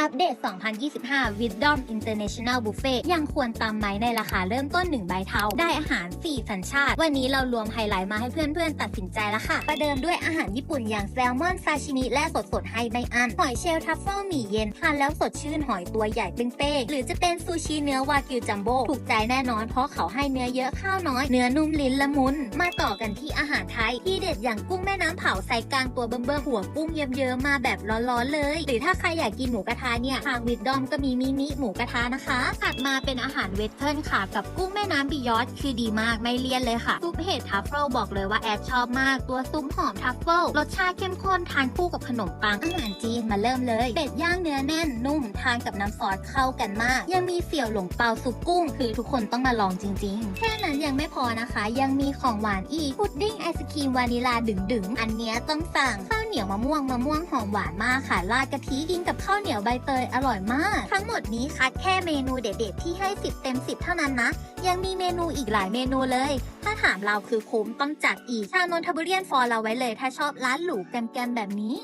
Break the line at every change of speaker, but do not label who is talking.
อัปเดต 2025 Wisdom International Buffet ยังควรตามไหมในราคาเริ่มต้น 1 ใบเทา ได้อาหาร 4 สัญชาติ วันนี้เรารวมไฮไลท์มาให้เพื่อนๆ ตัดสินใจแล้วค่ะ ประเดิมด้วยอาหารญี่ปุ่นอย่างแซลมอนซาชิมิและสดๆให้ไม่อัน หอยเชลล์ทัฟเฟิลหมี่เย็นทานแล้วสดชื่นหอยตัวใหญ่เป้งๆหรือจะเป็นซูชิเนื้อวากิวจัมโบ้ถูกใจแน่นอน เพราะเขาให้เนื้อเยอะข้าวน้อย เนื้อนุ่มลิ้นละมุน มาต่อกันที่อาหารไทยที่เด็ดอย่างกุ้งแม่น้ำเผาใส่กลางตัวเบิ่มๆหัวกุ้งเยิ้มๆมาแบบร้อนๆเลย หรือถ้าใครอยากกินหมูกระทะเนี่ยทางวิดดอมก็มีมินิหมูกระทะนะคะถัดมาเป็นอาหารเวสเทิร์นค่ะ กับกุ้งแม่น้ำบิยอดคือดีมากไม่เลี่ยนเลยค่ะซุปเห็ดทัฟเฟิลบอกเลยว่าแอดชอบมากตัวซุปหอมทัฟเฟิลรสชาติเข้มข้นทานคู่กับขนมปังอาหารจีนมาเริ่มเลย เป็ดย่างเนื้อแน่นนุ่มทานกับน้ำซอสเข้ากันมาก ยังมีเสี่ยวหลงเปาซุปกุ้ง คือทุกคนต้องมาลองจริง ๆ แค่นั้นยังไม่พอนะคะ ยังมีของหวานอีกพุดดิ้งไอศครีมวานิลาดึงๆอันเนี้ยต้องสั่งข้าวเหนียวมะม่วงมะม่วงหอมหวานมากค่ะราดกะทิกินกับข้าวเหนียวใบเตยอร่อยมาก ทั้งหมดนี้คัดแค่เมนูเด็ดๆที่ให้ 10 เต็ม 10 เท่านั้นนะ ยังมีเมนูอีกหลายเมนูเลย ถ้าถามเราคือคุ้มต้องจัดอีกชาวนนทบุรียนฟอร์เราไว้เลย ถ้าชอบร้านหรูแกมๆแบบนี้